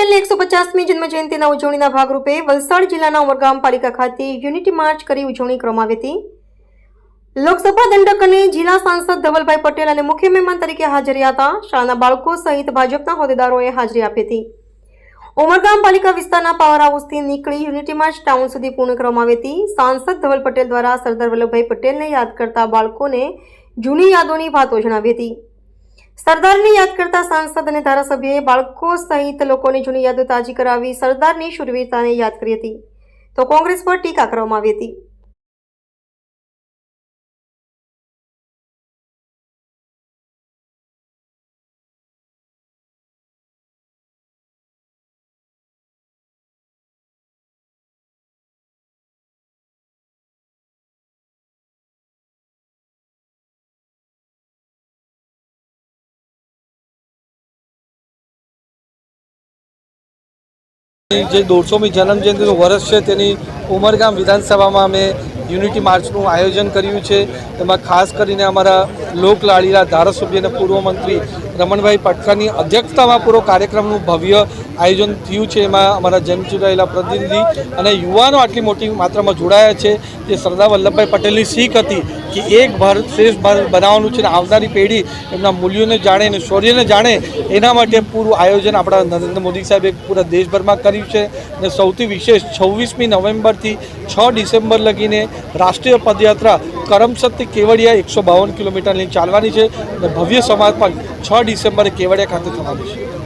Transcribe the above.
પચાસમી જન્મજયંતિના ઉજવણીના ભાગરૂપે વલસાડ જિલ્લાના ઉમરગામ પાલિકા ખાતે યુનિટી માર્ચ કરી ઉજવણી કરવામાં આવી હતી. લોકસભા દંડક અને જિલ્લા સાંસદ ધવલભાઈ પટેલ અને મુખ્ય મહેમાન તરીકે હાજર હતા. શાળાના બાળકો સહિત ભાજપના હોદ્દેદારોએ હાજરી આપી હતી. ઉમરગામ પાલિકા વિસ્તારના પાવર હાઉસથી નીકળી યુનિટી માર્ચ ટાઉન સુધી પૂર્ણ કરવામાં આવી હતી. સાંસદ ધવલ પટેલ દ્વારા સરદાર વલ્લભભાઈ પટેલને યાદ કરતા બાળકોને જૂની યાદોની વાતો જણાવી હતી. સરદારને યાદ કરતા સાંસદ અને ધારાસભ્યએ બાળકો સહિત લોકોની જૂની યાદો તાજી કરાવી સરદારની શૂરવીરતાને યાદ કરી હતી. તો કોંગ્રેસ પર ટીકા કરવામાં આવી હતી. જે દોઢસોમી જન્મજયંતિનું વર્ષ છે, તેની ઉમરગામ વિધાનસભામાં અમે યુનિટી માર્ચનું આયોજન કર્યું છે. એમાં ખાસ કરીને અમારા લોકલાડીલા ધારાસભ્ય અને પૂર્વ મંત્રી રમણભાઈ પટકાની અધ્યક્ષતામાં પૂરો કાર્યક્રમનું ભવ્ય આયોજન થયું છે. એમાં અમારા જન્મ ચૂંટાયેલા પ્રતિનિધિ અને યુવાનો આટલી મોટી માત્રામાં જોડાયા છે જે સરદાર વલ્લભભાઈ પટેલની શીખ હતી કે એક ભારત શ્રેષ્ઠ ભારત બનાવવાનું છે અને આવનારી પેઢી એમના મૂલ્યોને જાણે અને શૌર્યને જાણે એના માટે પૂરું આયોજન આપણા નરેન્દ્ર મોદી સાહેબે પૂરા દેશભરમાં કર્યું છે. અને સૌથી વિશેષ છવ્વીસમી નવેમ્બરથી છ ડિસેમ્બર લગીને રાષ્ટ્રીય પદયાત્રા કરમસદથી કેવડિયા એકસો બાવન કિલોમીટરની ચાલવાની છે અને ભવ્ય સમાપન છ ડિસેમ્બરે કેવડિયા ખાતે થવાની છે.